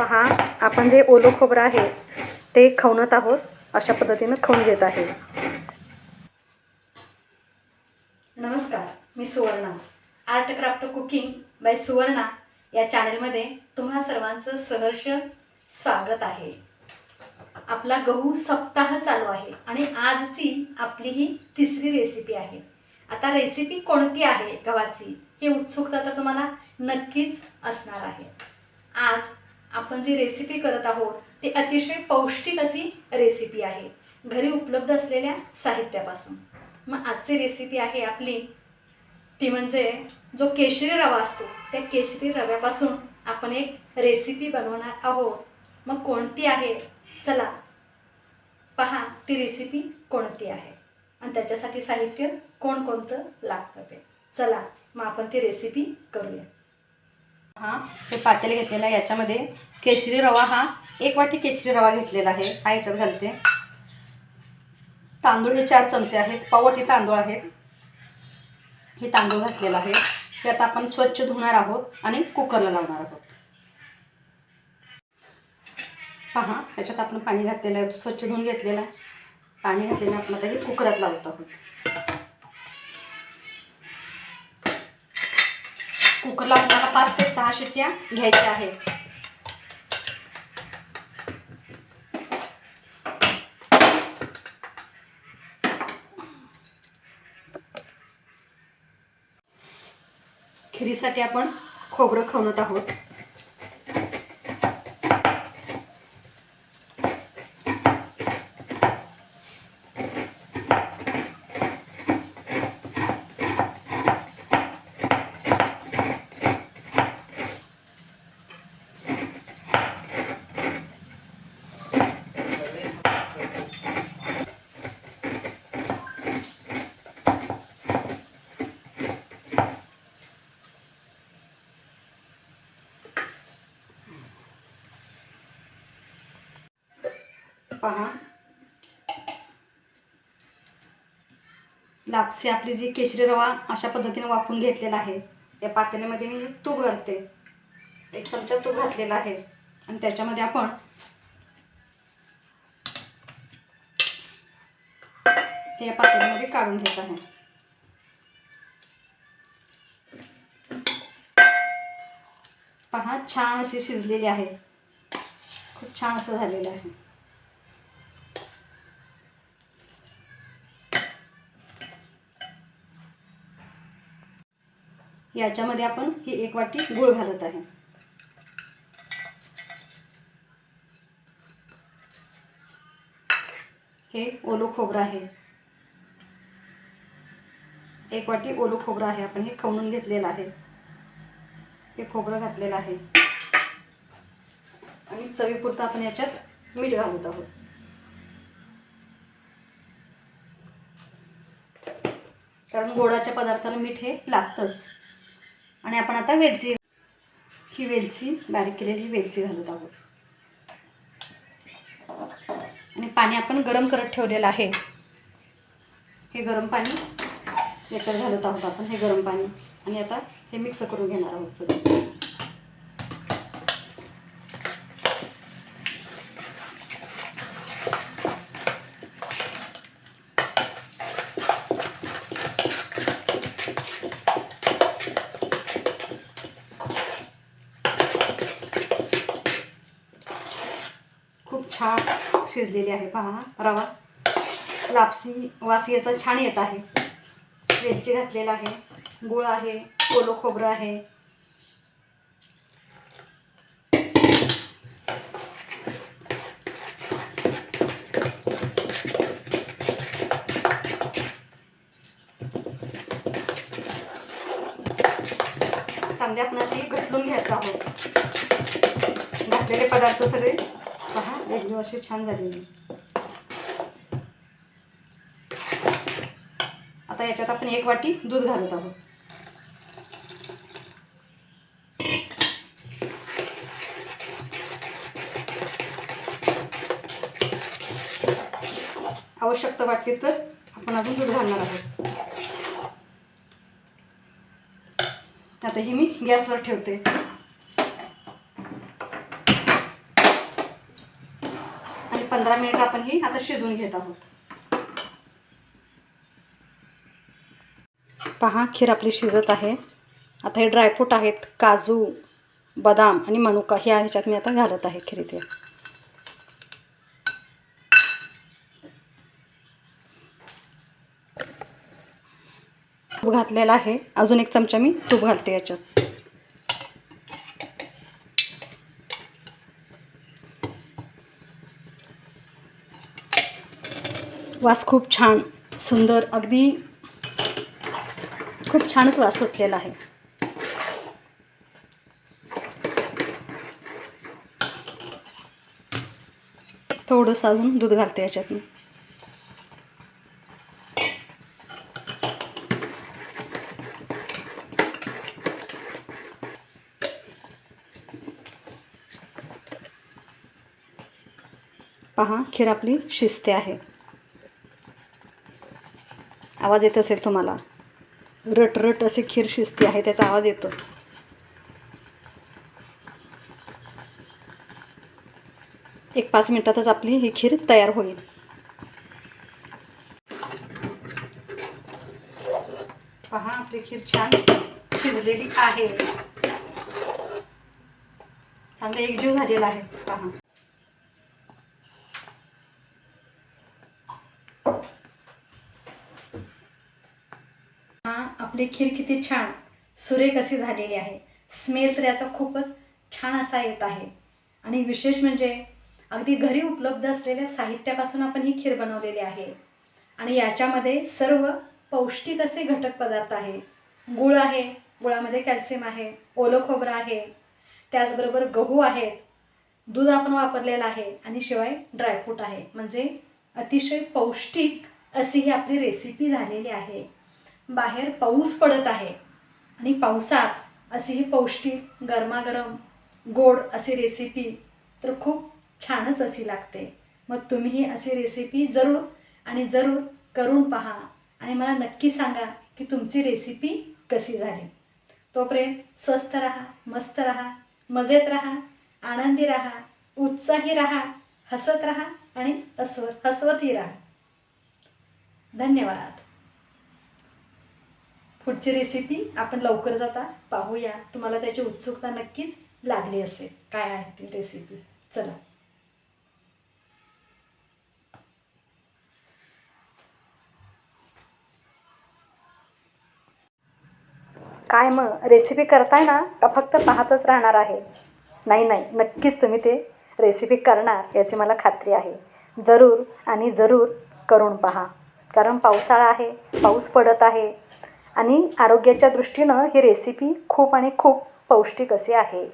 पहा आपण जे ओलं खोबरं आहे ते खवणत आहोत. अशा पद्धतीनं खाऊन घेत आहे. नमस्कार मी Suvarna. Art craft cooking by Suvarna या चॅनलमध्ये तुम्हा सर्वांचं सहर्ष स्वागत आहे. आपला गहू सप्ताह चालू आहे आणि आजची आपली ही तिसरी रेसिपी आहे. आता रेसिपी कोणती आहे गव्हाची ही उत्सुकता तर तुम्हाला नक्कीच असणार आहे. आज आपण जी रेसिपी करत आहोत ती अतिशय पौष्टिक अशी रेसिपी आहे. घरी उपलब्ध असलेल्या साहित्यापासून. मग आजची रेसिपी आहे आपली. ती म्हणजे जो केशरी रवा असतो त्या केशरी रव्यापासून आपण एक रेसिपी बनवणार आहोत. मग कोणती आहे? चला पहा ती रेसिपी कोणती आहे. आणि त्याच्यासाठी साहित्य कोणकोणतं लागतं ते. चला मग आपण ती रेसिपी करूया. हा हे पातेल घेतलेलं आहे. याच्यामध्ये केशरी रवा हा एक वाटी केशरी रवा घेतलेला आहे. हा याच्यात घालते. तांदूळ हे चार चमचे आहेत. पावटी तांदूळ आहेत. हे तांदूळ घातलेलं आहे. हे आता आपण स्वच्छ धुणार आहोत आणि कुकरला लावणार आहोत. पहा याच्यात आपण पाणी घातलेलं आहे. स्वच्छ धुवून घेतलेलं आहे. पाणी घातलेलं आपण आता हे कुकरात लावत आहोत. कुकरला आपल्याला पाच ते सहा शिट्ट्या घ्यायच्या आहेत. खिरीसाठी आपण खोबरं खवणत आहोत. पहा. लापसी आपली जी केशरी रवा अशा पद्धतीने वापरून घेतलेला आहे. या पातेल्यामध्ये मी तूप घालते. एक चमचा तूप घातलेला आहे. आणि त्याच्यामध्ये आपण हे या पातेल्यामध्ये काढून घेत आहे. पहा छान अशी शिजलेली आहे. खूप छान असं झालेलं आहे. याच्यामध्ये आपण ही एक वाटी गूळ घालत आहे. हे ओलं खोबरं आहे. एक वाटी ओलो खोबरं आहे. आपण हे खवणून घेतलेलं आहे. हे खोबरं घातलेलं आहे. आणि चवीपुरतं आपण याच्यात मीठ घालत आहोत. कारण गोडाच्या पदार्थाला मीठ हे लागतंच. आणि आपण आता वेलची ही वेलची बारीक केलेली वेलची घालत आहोत. आणि पाणी आपण गरम करत ठेवलेलं आहे. हे गरम पाणी याच्यात घालत आहोत आपण हे गरम पाणी. आणि आता हे मिक्स करून घेणार आहोत सगळं खूप छान शिजलेली आहे. पहा रवा. लापसी वास याचा छान येत आहे. वेलची घातलेला आहे. गुळ आहे कोलो खोबरं आहे. चांगले आपण अशी घटलून घ्यायचं आहोत. घातलेले पदार्थ सगळे. पहा एकदम अशी छान झालेली. आता याच्यात आपण एक वाटी दूध घालत आहोत. आवश्यकता वाटली तर आपण अजून दूध घालणार आहोत. आता हे मी गॅसवर ठेवते. पंधरा मिनिट आपण ही आता शिजवून घेत आहोत. पहा खीर आपली शिजत आहे. आता हे ड्रायफ्रूट आहेत काजू बदाम आणि मनुका ह्या ह्याच्यात मी आता घालत आहे खिरीत तूप घातलेला आहे. अजून एक चमचा मी तूप घालते याच्यात. वास खूप छान सुंदर अगदी खूप छानच वास सुटलेला आहे. थोडंसं अजून दूध घालते याच्यात मी पहा खीर आपली शिजते आहे. आवाज येत असेल तुम्हाला. रटरट असे खीर शिजते आहे त्याचा आवाज येतो. एक पाच मिनिटातच आपली ही खीर तयार होईल. पहा आपली खीर छान शिजलेली आहे. चांगला एकजीव झालेला आहे. पहा हा आपली खीर किती छान सुरेख अशी झालेली आहे. स्मेल तर याचा खूपच छान असा येत आहे. आणि विशेष म्हणजे अगदी घरी उपलब्ध असलेल्या साहित्यापासून आपण ही खीर बनवलेली आहे. आणि याच्यामध्ये सर्व पौष्टिक असे घटक पदार्थ आहे. गुळ आहे गुळामध्ये कॅल्शियम आहे ओलं खोबरं आहे त्याचबरोबर गहू आहेत दूध आपण वापरलेलं आहे आणि शिवाय ड्रायफ्रूट आहे. म्हणजे अतिशय पौष्टिक अशी ही आपली रेसिपी झालेली आहे. बाहेर पाऊस पडत आहे आणि पावसात अशी ही पौष्टिक गरमागरम गोड अशी रेसिपी तर खूप छानच अशी लागते. मग तुम्हीही अशी रेसिपी जरूर आणि जरूर करून पहा आणि मला नक्की सांगा की तुमची रेसिपी कशी झाली. तोपर्यंत स्वस्त राहा मस्त राहा मजेत राहा आनंदी राहा उत्साही राहा हसत राहा आणि अस्व हसवतही राहा. धन्यवाद. पुढची रेसिपी आपण लवकर जाता पाहूया. तुम्हाला त्याची उत्सुकता नक्कीच लागली असेल. काय आहे ती रेसिपी चला. काय मग? रेसिपी करताय ना का फक्त पाहतच राहणार आहे? नाही नाही. नक्कीच तुम्ही ते रेसिपी करणार याची मला खात्री आहे. जरूर आणि जरूर करून पहा. कारण पावसाळा आहे पाऊस पडत आहे. आणि आरोग्याच्या दृष्टीनं ही रेसिपी खूप आणि खूप पौष्टिक अशी आहे.